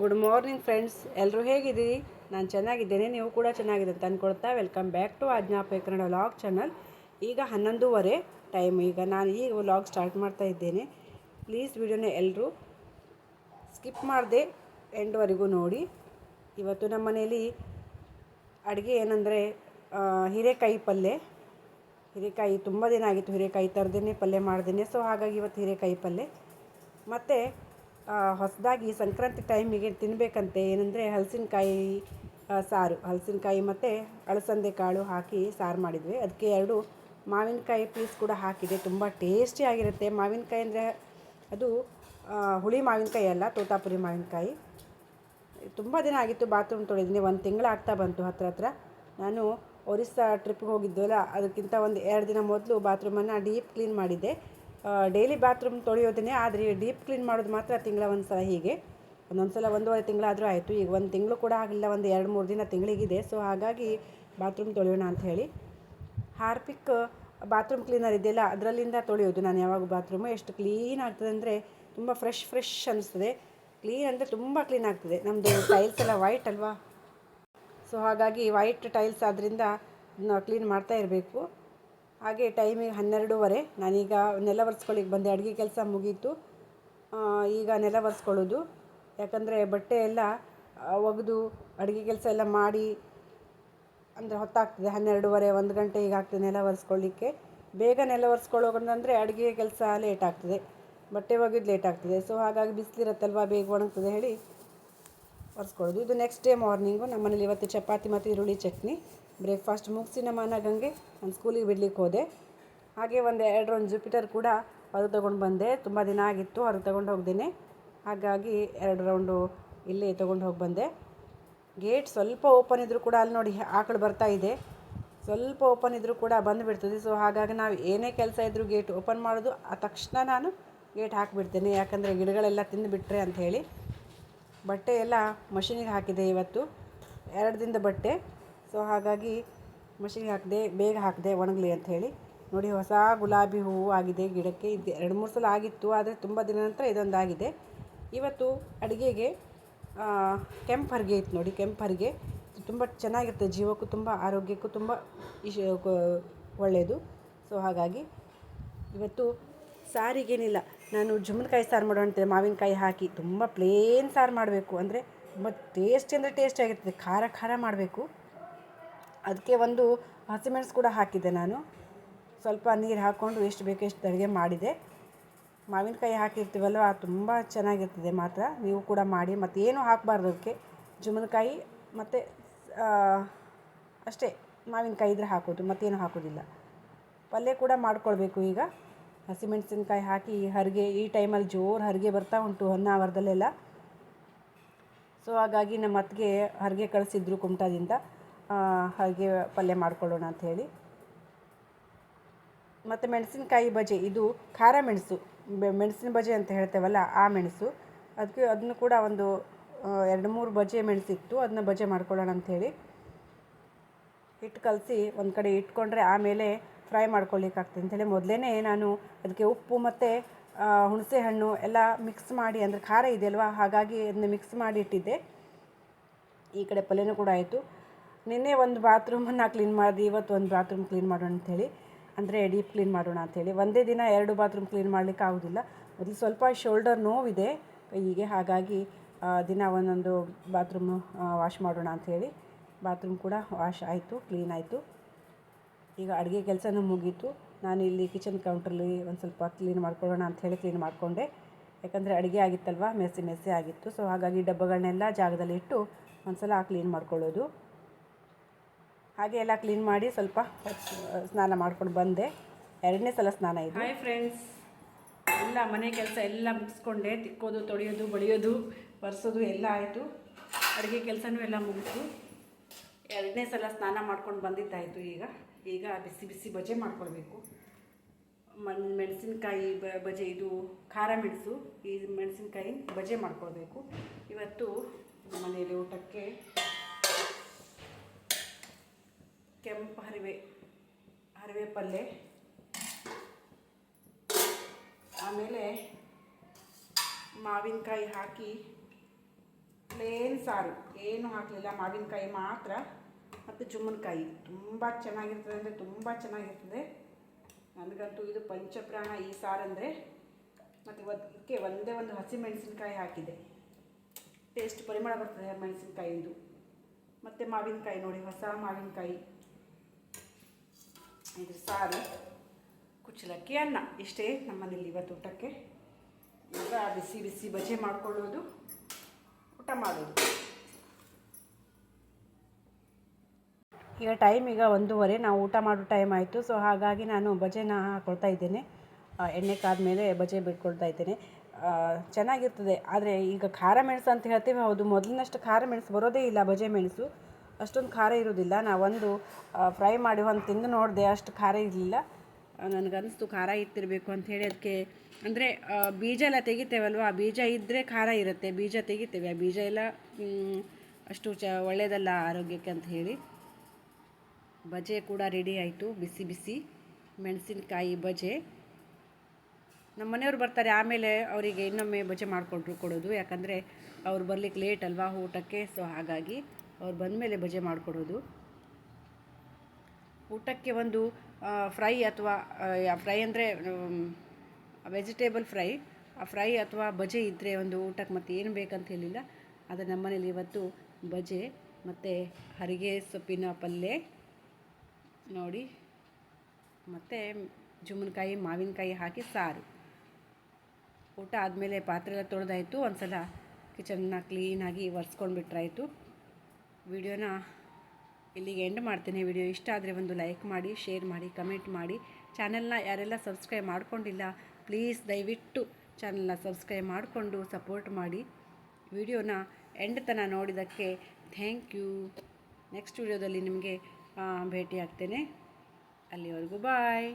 Good morning friends ಎಲ್ಲರೂ ಹೇಗಿದ್ದೀರಿ? ನಾನು ಚೆನ್ನಾಗಿದ್ದೇನೆ. ನೀವು ಕೂಡ ಚೆನ್ನಾಗಿದೆ ಅಂತ ಅಂದ್ಕೊಳ್ತಾ ವೆಲ್ಕಮ್ ಬ್ಯಾಕ್ ಟು ಆಜ್ಞಾಪೇ ಕನ್ನಡ ವ್ಲಾಗ್ ಚಾನಲ್ ಈಗ ಹನ್ನೊಂದೂವರೆ ಟೈಮ್ ಈಗ ನಾನು ಈಗ ವ್ಲಾಗ್ ಸ್ಟಾರ್ಟ್ ಮಾಡ್ತಾ ಇದ್ದೇನೆ. ಪ್ಲೀಸ್ ವಿಡಿಯೋನ ಎಲ್ಲರೂ ಸ್ಕಿಪ್ ಮಾಡದೆ ಎಂಡ್ವರೆಗೂ ನೋಡಿ. ಇವತ್ತು ನಮ್ಮ ಮನೇಲಿ ಅಡುಗೆ ಏನಂದರೆ ಹಿರೇಕಾಯಿ ಪಲ್ಯ ಹೀರೆಕಾಯಿ ತುಂಬ ದಿನ ಆಗಿತ್ತು. ಹೀರೆಕಾಯಿ ತರದೇನೆ ಪಲ್ಯ ಮಾಡ್ದೇನೆ. ಸೊ ಹಾಗಾಗಿ ಇವತ್ತು ಹೀರೆಕಾಯಿ ಪಲ್ಯ ಮತ್ತು ಹೊಸದಾಗಿ ಸಂಕ್ರಾಂತಿ ಟೈಮಿಗೆ ತಿನ್ನಬೇಕಂತೆ ಏನಂದರೆ ಹಲಸಿನಕಾಯಿ ಸಾರು. ಹಲಸಿನಕಾಯಿ ಮತ್ತು ಅಳಸಂದೆ ಕಾಳು ಹಾಕಿ ಸಾರು ಮಾಡಿದ್ವಿ. ಅದಕ್ಕೆ ಎರಡು ಮಾವಿನಕಾಯಿ ಪೀಸ್ ಕೂಡ ಹಾಕಿದೆ. ತುಂಬ ಟೇಸ್ಟಿ ಆಗಿರುತ್ತೆ. ಮಾವಿನಕಾಯಿ ಅಂದರೆ ಅದು ಹುಳಿ ಮಾವಿನಕಾಯಿ ಅಲ್ಲ, ತೋತಾಪುರಿ ಮಾವಿನಕಾಯಿ. ತುಂಬ ದಿನ ಆಗಿತ್ತು ಬಾತ್ರೂಮ್ ತೊಳೆದಿನಿ ಒಂದು ತಿಂಗಳು ಆಗ್ತಾ ಬಂತು ಹತ್ರ ಹತ್ರ. ನಾನು ಒರಿಸ್ಸಾ ಟ್ರಿಪ್ಗೆ ಹೋಗಿದ್ವಲ್ಲ, ಅದಕ್ಕಿಂತ ಒಂದು ಎರಡು ದಿನ ಮೊದಲು ಬಾತ್ರೂಮನ್ನು ಡೀಪ್ ಕ್ಲೀನ್ ಮಾಡಿದ್ದೆ. ಡೈಲಿ ಬಾತ್ರೂಮ್ ತೊಳೆಯೋದೇ ಆದರೆ ಡೀಪ್ ಕ್ಲೀನ್ ಮಾಡೋದು ಮಾತ್ರ ತಿಂಗಳ ಒಂದು ಸಲ ಹೀಗೆ. ಒಂದೊಂದು ಸಲ ಒಂದೂವರೆ ತಿಂಗಳಾದರೂ ಆಯಿತು. ಈಗ ಒಂದು ತಿಂಗಳು ಕೂಡ ಆಗಲಿಲ್ಲ ಒಂದು ಎರಡು ಮೂರು ದಿನ ತಿಂಗಳಿಗಿದೆ. ಸೊ ಹಾಗಾಗಿ ಬಾತ್ರೂಮ್ ತೊಳೆಯೋಣ ಅಂತ ಹೇಳಿ. ಹಾರ್ಪಿಕ್ ಬಾತ್ರೂಮ್ ಕ್ಲೀನರ್ ಇದೆಯಲ್ಲ, ಅದರಲ್ಲಿಂದ ತೊಳೆಯೋದು ನಾನು ಯಾವಾಗ ಬಾತ್ರೂಮು ಎಷ್ಟು ಕ್ಲೀನ್ ಆಗ್ತದೆ ಅಂದರೆ ತುಂಬ ಫ್ರೆಶ್ ಫ್ರೆಶ್ ಅನಿಸ್ತದೆ. ಕ್ಲೀನ್ ಅಂದರೆ ತುಂಬ ಕ್ಲೀನ್ ಆಗ್ತದೆ. ನಮ್ಮದು ಟೈಲ್ಸ್ ಎಲ್ಲ ವೈಟ್ ಅಲ್ವಾ? ಸೊ ಹಾಗಾಗಿ ವೈಟ್ ಟೈಲ್ಸ್ ಆದ್ದರಿಂದ ಕ್ಲೀನ್ ಮಾಡ್ತಾ ಇರಬೇಕು. ಹಾಗೆ ಟೈಮಿಗೆ ಹನ್ನೆರಡೂವರೆ. ನಾನೀಗ ನೆಲ ಒರೆಸ್ಕೊಳ್ಳಿಕ್ಕೆ ಬಂದೆ. ಅಡುಗೆ ಕೆಲಸ ಮುಗೀತು. ಈಗ ನೆಲ ಒರೆಸ್ಕೊಳ್ಳೋದು. ಯಾಕಂದರೆ ಬಟ್ಟೆ ಎಲ್ಲ ಒಗೆದು ಅಡುಗೆ ಕೆಲಸ ಎಲ್ಲ ಮಾಡಿ, ಅಂದರೆ ಹೊತ್ತಾಗ್ತದೆ. ಹನ್ನೆರಡೂವರೆ, ಒಂದು ಗಂಟೆ ಈಗ ಆಗ್ತದೆ ನೆಲ ಒರೆಸ್ಕೊಳ್ಳಿಕ್ಕೆ. ಬೇಗ ನೆಲ ಒರೆಸ್ಕೊಳ್ಳೋಗಂದ್ರೆ ಅಡುಗೆ ಕೆಲಸ ಲೇಟ್ ಆಗ್ತದೆ. ಬಟ್ಟೆ ಒಗೆದು ಲೇಟ್ ಆಗ್ತದೆ. ಸೊ ಹಾಗಾಗಿ ಬಿಸಿಲಿರತ್ತಲ್ವ? ಬೇಗ ಒಣಗ್ತದೆ ಹೇಳಿ ಒರೆಸ್ಕೊಳ್ಳೋದು ಇದು ನೆಕ್ಸ್ಟ್ ಡೇ ಮಾರ್ನಿಂಗು ನಮ್ಮನೇಲಿ ಇವತ್ತು ಚಪಾತಿ ಮತ್ತು ಈರುಳ್ಳಿ ಚಟ್ನಿ. ಬ್ರೇಕ್ಫಾಸ್ಟ್ ಮುಗಿಸಿ ನಮ್ಮ ಗಂಗೆ ನಾನು ಸ್ಕೂಲಿಗೆ ಬಿಡ್ಲಿಕ್ಕೆ ಹೋದೆ. ಹಾಗೆ ಒಂದು ಎರಡು ಒಂದು ಜುಪಿಟರ್ ಕೂಡ ಹೊರಗೆ ತೊಗೊಂಡು ಬಂದೆ. ತುಂಬ ದಿನ ಆಗಿತ್ತು, ಹೊರಗೆ ತೊಗೊಂಡು ಹೋಗ್ದೇನೆ. ಹಾಗಾಗಿ ಎರಡು ರೌಂಡು ಇಲ್ಲೇ ತೊಗೊಂಡು ಹೋಗಿ ಬಂದೆ. ಗೇಟ್ ಸ್ವಲ್ಪ ಓಪನ್ ಇದ್ದರೂ ಕೂಡ ಅಲ್ಲಿ ನೋಡಿ ಆಕಳು ಬರ್ತಾ ಇದೆ. ಸ್ವಲ್ಪ ಓಪನ್ ಇದ್ದರೂ ಕೂಡ ಬಂದುಬಿಡ್ತದೆ ಸೊ ಹಾಗಾಗಿ ನಾವು ಏನೇ ಕೆಲಸ ಇದ್ದರೂ ಗೇಟ್ ಓಪನ್ ಮಾಡೋದು. ಆ ತಕ್ಷಣ ನಾನು ಗೇಟ್ ಹಾಕಿಬಿಡ್ತೇನೆ. ಯಾಕಂದರೆ ಗಿಡಗಳೆಲ್ಲ ತಿಂದುಬಿಟ್ರೆ ಅಂತ ಹೇಳಿ. ಬಟ್ಟೆ ಎಲ್ಲ ಮಷಿನಿಗೆ ಹಾಕಿದೆ ಇವತ್ತು. ಎರಡು ದಿನದ ಬಟ್ಟೆ. ಸೊ ಹಾಗಾಗಿ ಮಷಿನಿಗೆ ಹಾಕಿದೆ, ಬೇಗ ಹಾಕಿದೆ, ಒಣಗಲಿ ಅಂತ ಹೇಳಿ. ನೋಡಿ, ಹೊಸ ಗುಲಾಬಿ ಹೂವು ಆಗಿದೆ ಗಿಡಕ್ಕೆ. ಇದು ಎರಡು ಮೂರು ಸಲ ಆಗಿತ್ತು, ಆದರೆ ತುಂಬ ದಿನ ನಂತರ ಇದೊಂದು ಆಗಿದೆ ಇವತ್ತು ಅಡುಗೆಗೆ ಕೆಂಪು ಹರಿಗೆ ಇತ್ತು ನೋಡಿ, ಕೆಂಪು ಹರಿಗೆ. ತುಂಬ ಚೆನ್ನಾಗಿರ್ತದೆ ಜೀವಕ್ಕೂ ತುಂಬ, ಆರೋಗ್ಯಕ್ಕೂ ತುಂಬ ಇಶ್ ಒಳ್ಳೆಯದು ಸೊ ಹಾಗಾಗಿ ಇವತ್ತು ಸಾರಿಗೇನಿಲ್ಲ. ನಾನು ಜುಮ್ಮನಕಾಯಿ ಸಾರು ಮಾಡೋಣ ಅಂತ ಮಾವಿನಕಾಯಿ ಹಾಕಿ ತುಂಬ ಪ್ಲೇನ್ ಸಾರು ಮಾಡಬೇಕು ಅಂದರೆ ತುಂಬ ಟೇಸ್ಟಿ ಅಂದರೆ ಟೇಸ್ಟಿ ಆಗಿರ್ತದೆ. ಖಾರ ಖಾರ ಮಾಡಬೇಕು. ಅದಕ್ಕೆ ಒಂದು ಹಸಿಮೆಣಸು ಕೂಡ ಹಾಕಿದ್ದೆ ನಾನು. ಸ್ವಲ್ಪ ನೀರು ಹಾಕ್ಕೊಂಡು ಎಷ್ಟು ಬೇಕೋ ಎಷ್ಟು ಅಡುಗೆ ಮಾಡಿದೆ. ಮಾವಿನಕಾಯಿ ಹಾಕಿರ್ತೀವಲ್ವ, ತುಂಬ ಚೆನ್ನಾಗಿರ್ತದೆ ಮಾತ್ರ. ನೀವು ಕೂಡ ಮಾಡಿ ಮತ್ತು ಏನು ಹಾಕಬಾರ್ದು ಅದಕ್ಕೆ. ಜುಮ್ಮನಕಾಯಿ ಮತ್ತು ಅಷ್ಟೇ, ಮಾವಿನಕಾಯಿ ಇದ್ರೆ ಹಾಕೋದು, ಮತ್ತೇನು ಹಾಕೋದಿಲ್ಲ. ಪಲ್ಯ ಕೂಡ ಮಾಡ್ಕೊಳ್ಬೇಕು ಈಗ. ಹಸಿಮೆಣಸಿನ್ಕಾಯಿ ಹಾಕಿ ಹರಿಗೆ, ಈ ಟೈಮಲ್ಲಿ ಜೋರು ಹರಿಗೆ ಬರ್ತಾ ಉಂಟು ಹೊನ್ನಾವರದಲ್ಲೆಲ್ಲ ಸೊ ಹಾಗಾಗಿ ನಮ್ಮ ಅತ್ತಿಗೆ ಹರಿಗೆ ಕಳಿಸಿದ್ರು ಕುಮಟಾದಿಂದ. ಹರಿಗೆ ಪಲ್ಯ ಮಾಡ್ಕೊಳ್ಳೋಣ ಅಂತ ಹೇಳಿ. ಮತ್ತು ಮೆಣಸಿನಕಾಯಿ ಬಜೆ, ಇದು ಖಾರ ಮೆಣಸು. ಮೆಣಸಿನ ಬಜೆ ಅಂತ ಹೇಳ್ತೇವಲ್ಲ, ಆ ಮೆಣಸು. ಅದಕ್ಕೆ ಅದನ್ನು ಕೂಡ ಒಂದು ಎರಡು ಮೂರು ಬಜೆ ಮೆಣಸಿತ್ತು, ಅದನ್ನ ಬಜೆ ಮಾಡ್ಕೊಳ್ಳೋಣ ಅಂಥೇಳಿ ಹಿಟ್ಟು ಕಲಸಿ ಒಂದು ಕಡೆ ಇಟ್ಕೊಂಡ್ರೆ ಆಮೇಲೆ ಫ್ರೈ ಮಾಡ್ಕೊಳ್ಳಿಕ್ಕಾಗ್ತದೆ ಅಂತೇಳಿ ಮೊದಲೇ ನಾನು ಅದಕ್ಕೆ ಉಪ್ಪು ಮತ್ತು ಹುಣಸೆ ಹಣ್ಣು ಎಲ್ಲ ಮಿಕ್ಸ್ ಮಾಡಿ, ಅಂದರೆ ಖಾರ ಇದೆಯಲ್ವಾ, ಹಾಗಾಗಿ ಅದನ್ನ ಮಿಕ್ಸ್ ಮಾಡಿ ಇಟ್ಟಿದ್ದೆ. ಈ ಕಡೆ ಪಲ್ಯನೂ ಕೂಡ ಆಯಿತು. ನಿನ್ನೆ ಒಂದು ಬಾತ್ರೂಮನ್ನು ಕ್ಲೀನ್ ಮಾಡಿದೆ ಇವತ್ತು ಒಂದು ಬಾತ್ರೂಮ್ ಕ್ಲೀನ್ ಮಾಡೋಣ ಅಂಥೇಳಿ. ಅಂದರೆ ಡೀಪ್ ಕ್ಲೀನ್ ಮಾಡೋಣ ಅಂಥೇಳಿ. ಒಂದೇ ದಿನ ಎರಡು ಬಾತ್ರೂಮ್ ಕ್ಲೀನ್ ಮಾಡಲಿಕ್ಕೆ ಆಗೋದಿಲ್ಲ. ಮೊದಲು ಸ್ವಲ್ಪ ಶೋಲ್ಡರ್ ನೋವಿದೆ. ಕೈಗೆ ಹಾಗಾಗಿ ದಿನ ಒಂದೊಂದು ಬಾತ್ರೂಮ್ ವಾಶ್ ಮಾಡೋಣ ಅಂಥೇಳಿ. ಬಾತ್ರೂಮ್ ಕೂಡ ವಾಶ್ ಆಯಿತು ಕ್ಲೀನ್ ಆಯಿತು. ಈಗ ಅಡುಗೆ ಕೆಲಸನೂ ಮುಗೀತು. ಇಲ್ಲಿ ಕಿಚನ್ ಕೌಂಟ್ರಲ್ಲಿ ಒಂದು ಸ್ವಲ್ಪ ಕ್ಲೀನ್ ಮಾಡ್ಕೊಳ್ಳೋಣ ಅಂತ ಹೇಳಿ ಕ್ಲೀನ್ ಮಾಡಿಕೊಂಡೆ. ಯಾಕಂದರೆ ಅಡುಗೆ ಆಗಿತ್ತಲ್ವ, ಮೆಸ್ಸಿ ಮೆಸ್ಸಿ ಆಗಿತ್ತು. ಸೊ ಹಾಗಾಗಿ ಡಬ್ಬಗಳನ್ನೆಲ್ಲ ಜಾಗದಲ್ಲಿ ಇಟ್ಟು ಒಂದು ಸಲ ಕ್ಲೀನ್ ಮಾಡ್ಕೊಳ್ಳೋದು. ಹಾಗೆ ಎಲ್ಲ ಕ್ಲೀನ್ ಮಾಡಿ ಸ್ವಲ್ಪ ಸ್ನಾನ ಮಾಡ್ಕೊಂಡು ಬಂದೆ. ಎರಡನೇ ಸಲ ಸ್ನಾನ ಇದೆ. ಹಾಯ್ ಫ್ರೆಂಡ್ಸ್ ಎಲ್ಲ ಮನೆ ಕೆಲಸ ಎಲ್ಲ ಮುಗಿಸ್ಕೊಂಡೆ. ತಿಕ್ಕೋದು, ತೊಳೆಯೋದು, ಬಳಿಯೋದು, ಒರೆಸೋದು ಎಲ್ಲ ಆಯಿತು. ಅಡುಗೆ ಕೆಲಸನೂ ಎಲ್ಲ ಮುಗಿತು. ಎರಡನೇ ಸಲ ಸ್ನಾನ ಮಾಡ್ಕೊಂಡು ಬಂದಿದ್ದಾಯಿತು ಈಗ. ಈಗ ಬಿಸಿ ಬಿಸಿ ಬಜೆ ಮಾಡ್ಕೊಳ್ಬೇಕು. ಮಣ್, ಮೆಣಸಿನ್ಕಾಯಿ ಬಜೆ ಇದು ಖಾರ ಮೆಣಸು, ಈ ಮೆಣಸಿನ್ಕಾಯಿ ಬಜೆ ಮಾಡ್ಕೊಳ್ಬೇಕು. ಇವತ್ತು ಮನೆಯಲ್ಲಿ ಊಟಕ್ಕೆ ಕೆಂಪು ಹರಿವೆ ಹರಿವೆ ಪಲ್ಯ ಆಮೇಲೆ ಮಾವಿನಕಾಯಿ ಹಾಕಿ, ಪ್ಲೇನ್ ಸಾರು. ಏನು ಹಾಕಲಿಲ್ಲ, ಮಾವಿನಕಾಯಿ ಮಾತ್ರ. ಮತ್ತು ಜುಮ್ಮನಕಾಯಿ ತುಂಬ ಚೆನ್ನಾಗಿರ್ತದೆ ಅಂದರೆ ತುಂಬ ಚೆನ್ನಾಗಿರ್ತದೆ. ನನಗಂತೂ ಇದು ಪಂಚಪ್ರಾಣ ಈ ಸಾರಂದರೆ ಮತ್ತು ಅದಕ್ಕೆ ಒಂದೇ ಒಂದು ಹಸಿ ಮೆಣಸಿನ್ಕಾಯಿ ಹಾಕಿದೆ. ಟೇಸ್ಟ್ ಪರಿಮಳ ಬರ್ತದೆ ಮೆಣಸಿನ್ಕಾಯಿಂದು. ಮತ್ತು ಮಾವಿನಕಾಯಿ ನೋಡಿ, ಹೊಸ ಮಾವಿನಕಾಯಿ. ಇದು ಸಾರು. ಕುಚ್ಚಲಕ್ಕಿ ಅನ್ನ. ಇಷ್ಟೇ ನಮ್ಮನೇಲಿ ಇವತ್ತು ಊಟಕ್ಕೆ. ಈಗ ಬಿಸಿ ಬಿಸಿ ಬಜೆ ಮಾಡ್ಕೊಳ್ಳೋದು, ಊಟ ಮಾಡೋದು. ಈಗ ಟೈಮ್ ಈಗ ಒಂದೂವರೆ, ನಾವು ಊಟ ಮಾಡೋ ಟೈಮ್ ಆಯಿತು. ಸೊ ಹಾಗಾಗಿ ನಾನು ಬಜೆನ ಹಾಕ್ಕೊಳ್ತಾ ಇದ್ದೇನೆ. ಎಣ್ಣೆ ಎಣ್ಣೆ ಕಾದ್ಮೇಲೆ ಬಜೆ ಬಿಟ್ಕೊಳ್ತಾ ಇದ್ದೇನೆ. ಚೆನ್ನಾಗಿರ್ತದೆ. ಆದರೆ ಈಗ ಖಾರ ಮೆಣಸು ಅಂತ ಹೇಳ್ತೀವಿ, ಹೌದು. ಮೊದಲಿನಷ್ಟು ಖಾರ ಮೆಣಸು ಬರೋದೇ ಇಲ್ಲ ಬಜೆ ಮೆಣಸು. ಅಷ್ಟೊಂದು ಖಾರ ಇರೋದಿಲ್ಲ ನಾವು ಒಂದು ಫ್ರೈ ಮಾಡಿ ಒಂದು ತಿಂದು ನೋಡಿದೆ ಅಷ್ಟು ಖಾರ ಇರಲಿಲ್ಲ. ನನಗನ್ನಿಸ್ತು ಖಾರ ಇತ್ತಿರಬೇಕು ಅಂಥೇಳಿ ಅದಕ್ಕೆ, ಅಂದರೆ ಬೀಜ ಎಲ್ಲ ತೆಗಿತೇವಲ್ವ? ಆ ಬೀಜ ಇದ್ದರೆ ಖಾರ ಇರುತ್ತೆ. ಬೀಜ ತೆಗಿತೇವೆ. ಆ ಬೀಜ ಎಲ್ಲ ಅಷ್ಟು ಚ ಒಳ್ಳೆಯದಲ್ಲ ಆರೋಗ್ಯಕ್ಕೆ ಅಂತ ಹೇಳಿ. ಬಜೆ ಕೂಡ ರೆಡಿ ಆಯಿತು. ಬಿಸಿ ಬಿಸಿ ಮೆಣಸಿನಕಾಯಿ ಬಜೆ. ನಮ್ಮ ಮನೆಯವ್ರು ಬರ್ತಾರೆ, ಆಮೇಲೆ ಅವರಿಗೆ ಇನ್ನೊಮ್ಮೆ ಬಜೆ ಮಾಡಿಕೊಟ್ರು ಕೊಡೋದು. ಯಾಕಂದರೆ ಅವ್ರು ಬರ್ಲಿಕ್ಕೆ ಲೇಟ್ ಅಲ್ವಾ ಊಟಕ್ಕೆ ಸೊ ಹಾಗಾಗಿ ಅವ್ರು ಬಂದಮೇಲೆ ಬಜೆ ಮಾಡಿಕೊಡೋದು. ಊಟಕ್ಕೆ ಒಂದು ಫ್ರೈ ಅಥವಾ ಫ್ರೈ ಅಂದರೆ ವೆಜಿಟೇಬಲ್ ಫ್ರೈ. ಆ ಫ್ರೈ ಅಥವಾ ಬಜೆ ಇದ್ದರೆ ಒಂದು ಊಟಕ್ಕೆ ಮತ್ತೆ ಏನು ಬೇಕಂತ ಹೇಳಿಲ್ಲ. ಆದರೆ ನಮ್ಮನೇಲಿ ಇವತ್ತು ಬಜೆ ಮತ್ತು ಹರಿಗೆ ಸೊಪ್ಪಿನ ಪಲ್ಯ. ನೋಡಿ. ಮತ್ತು ಜುಮ್ಮನಕಾಯಿ ಮಾವಿನಕಾಯಿ ಹಾಕಿ ಸಾರು. ಊಟ ಆದಮೇಲೆ ಪಾತ್ರೆ ಎಲ್ಲ ತೊಳೆದಾಯಿತು. ಒಂದು ಸಲ ಕಿಚನ್ನ ಕ್ಲೀನಾಗಿ ಒರೆಸ್ಕೊಂಡು ಬಿಟ್ರಾಯಿತು ವಿಡಿಯೋನ ಇಲ್ಲಿಗೆ ಎಂಡ್ ಮಾಡ್ತೀನಿ. ವಿಡಿಯೋ ಇಷ್ಟ ಆದರೆ ಒಂದು ಲೈಕ್ ಮಾಡಿ ಶೇರ್ ಮಾಡಿ ಕಮೆಂಟ್ ಮಾಡಿ. ಚಾನೆಲ್ನ ಯಾರೆಲ್ಲ ಸಬ್ಸ್ಕ್ರೈಬ್ ಮಾಡ್ಕೊಂಡಿಲ್ಲ ಪ್ಲೀಸ್ ದಯವಿಟ್ಟು ಚಾನಲ್ನ ಸಬ್ಸ್ಕ್ರೈಬ್ ಮಾಡಿಕೊಂಡು ಸಪೋರ್ಟ್ ಮಾಡಿ. ವಿಡಿಯೋನ ಎಂಡ್ ತನಕ ನೋಡಿದ್ದಕ್ಕೆ ಥ್ಯಾಂಕ್ ಯು ನೆಕ್ಸ್ಟ್ ವಿಡಿಯೋದಲ್ಲಿ ನಿಮಗೆ ಭೇಟಿ ಆಗ್ತೇನೆ ಅಲ್ಲಿವರೆಗೂ ಬಾಯ್.